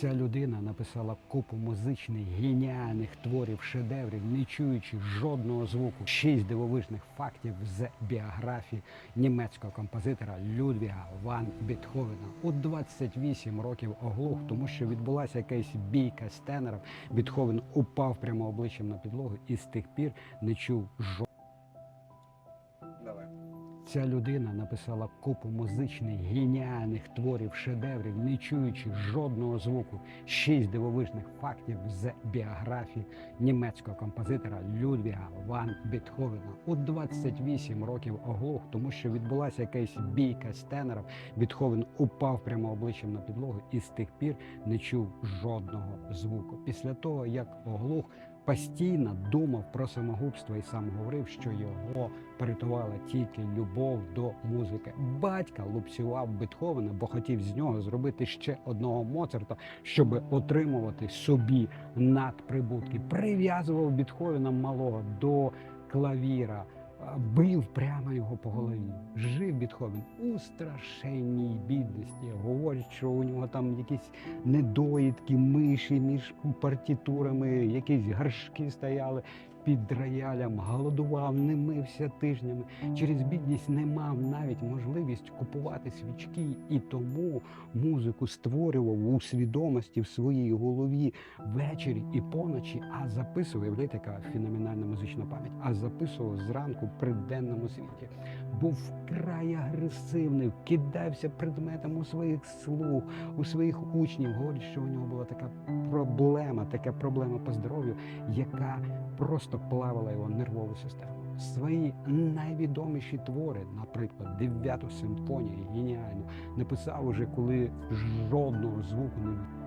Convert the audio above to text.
Ця людина написала купу музичних геніальних творів, шедеврів, не чуючи жодного звуку. Шість дивовижних фактів з біографії німецького композитора Людвіга Ван Бетховена. У 28 років оглух, тому що відбулася якась бійка з тенором. Бетховен упав прямо обличчям на підлогу і з тих пір не чув жодного. Давай. Ця людина написала купу музичних геніальних творів, шедеврів, не чуючи жодного звуку. Шість дивовижних фактів з біографії німецького композитора Людвіга Ван Бетховена. У 28 років оглух, тому що відбулася якась бійка з тенором. Бетховен упав прямо обличчям на підлогу і з тих пір не чув жодного звуку. Після того, як оглух, постійно думав про самогубство і сам говорив, що його порятувала тільки любов до музики. Батька лупцював Бетховена, бо хотів з нього зробити ще одного Моцарта, щоб отримувати собі надприбутки. Прив'язував Бетховена малого до клавіра. Бив прямо його по голові. Жив Бітховен у страшенній бідності. Говорять, що у нього там якісь недоїдки, миші між партітурами, якісь горшки стояли під роялем, голодував, не мився тижнями. Через бідність не мав навіть можливість купувати свічки, і тому музику створював у свідомості в своїй голові ввечері і поночі, а записував, уявляєте, яка феноменальна музична пам'ять, а записував зранку при денному світі. Був вкрай агресивний, кидався предметом у своїх слуг, у своїх учнів. Говорять, що у нього була така проблема, така проблема по здоров'ю, яка просто плавала його нервову систему. Свої найвідоміші твори, наприклад, дев'яту симфонію, геніальну, написав уже, коли жодного звуку не